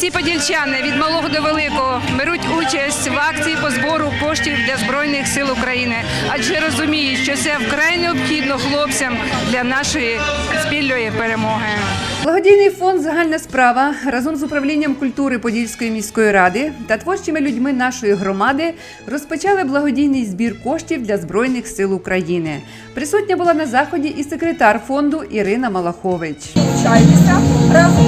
всі подільчани від малого до великого беруть участь в акції по збору коштів для збройних сил України, адже розуміють, що це вкрай необхідно хлопцям для нашої спільної перемоги. Благодійний фонд Загальна справа разом з управлінням культури Подільської міської ради та творчими людьми нашої громади розпочали благодійний збір коштів для збройних сил України. Присутня була на заході і секретар фонду Ірина Малахович. Разом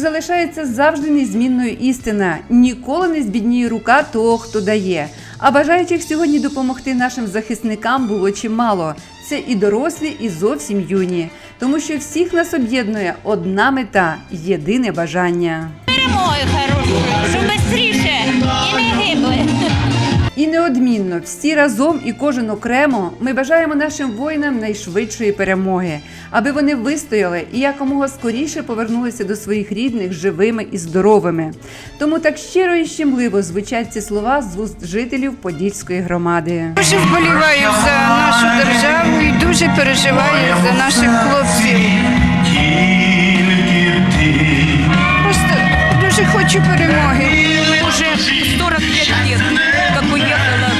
залишається завжди незмінною істина: ніколи не збідніє рука того, хто дає. А бажаючих сьогодні допомогти нашим захисникам було чимало. Це і дорослі, і зовсім юні, тому що всіх нас об'єднує одна мета єдине бажання. перемоги хороші, щоб швидше. І неодмінно всі разом і кожен окремо ми бажаємо нашим воїнам найшвидшої перемоги, аби вони вистояли і якомога скоріше повернулися до своїх рідних живими і здоровими. Тому так щиро і щемливо звучать ці слова з вуст жителів Подільської громади. Дуже вболіваю за нашу державу і дуже переживаю за наших хлопців. Просто дуже хочу перемоги. Уже 45 лет, как уехала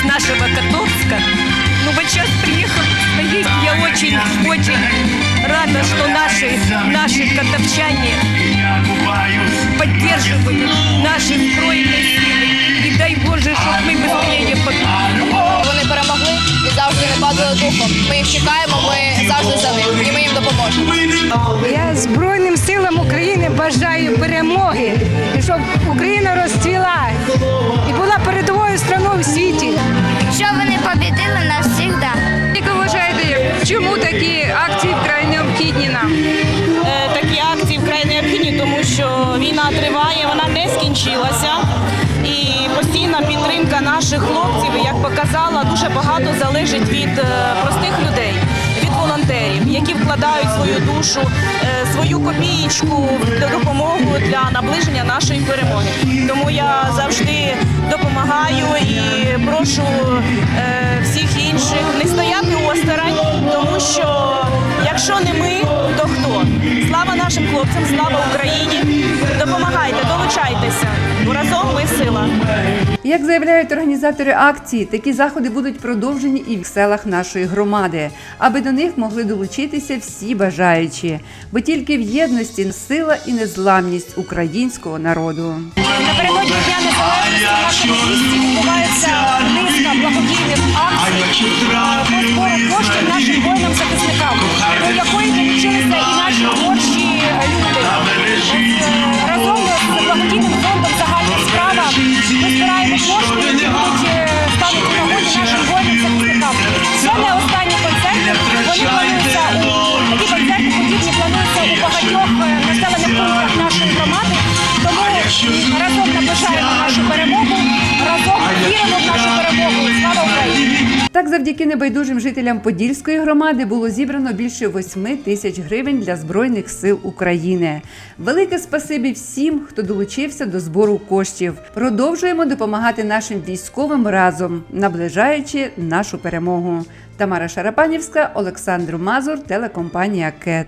с нашего Котовска. Ну вот сейчас приехал поесть. Я очень, очень рада, что наши, наши котовчане поддерживают наши стройные силы. И дай Боже, чтобы мы быстрее победили. Вони перемогли і завжди не падали духом. Ми їх чекаємо, ми завжди за них, і ми їм допоможемо. Я Збройним силам України бажаю перемоги, і щоб Україна розцвіла Що війна триває, вона не скінчилася. І постійна підтримка наших хлопців, як показала, дуже багато залежить від е, простих людей, від волонтерів, які вкладають свою душу, е, свою копієчку допомогу для наближення нашої перемоги. Тому я завжди допомагаю і прошу е, всіх інших не стояти осторонь, тому що якщо не ми? Слава нашим хлопцям, слава Україні! Допомагайте, долучайтеся, бо разом ми сила. Як заявляють організатори акції, такі заходи будуть продовжені і в селах нашої громади, аби до них могли долучитися всі бажаючі, бо тільки в єдності сила і незламність українського народу. Напередодні Дня Незалежності в нашому місті відбувається низка благодійних акцій Так, завдяки небайдужим жителям Подільської громади було зібрано більше 8 тисяч гривень для Збройних сил України. Велике спасибі всім, хто долучився до збору коштів. Продовжуємо допомагати нашим військовим разом, наближаючи нашу перемогу. Тамара Шарапанівська, Олександр Мазур, телекомпанія КЕТ.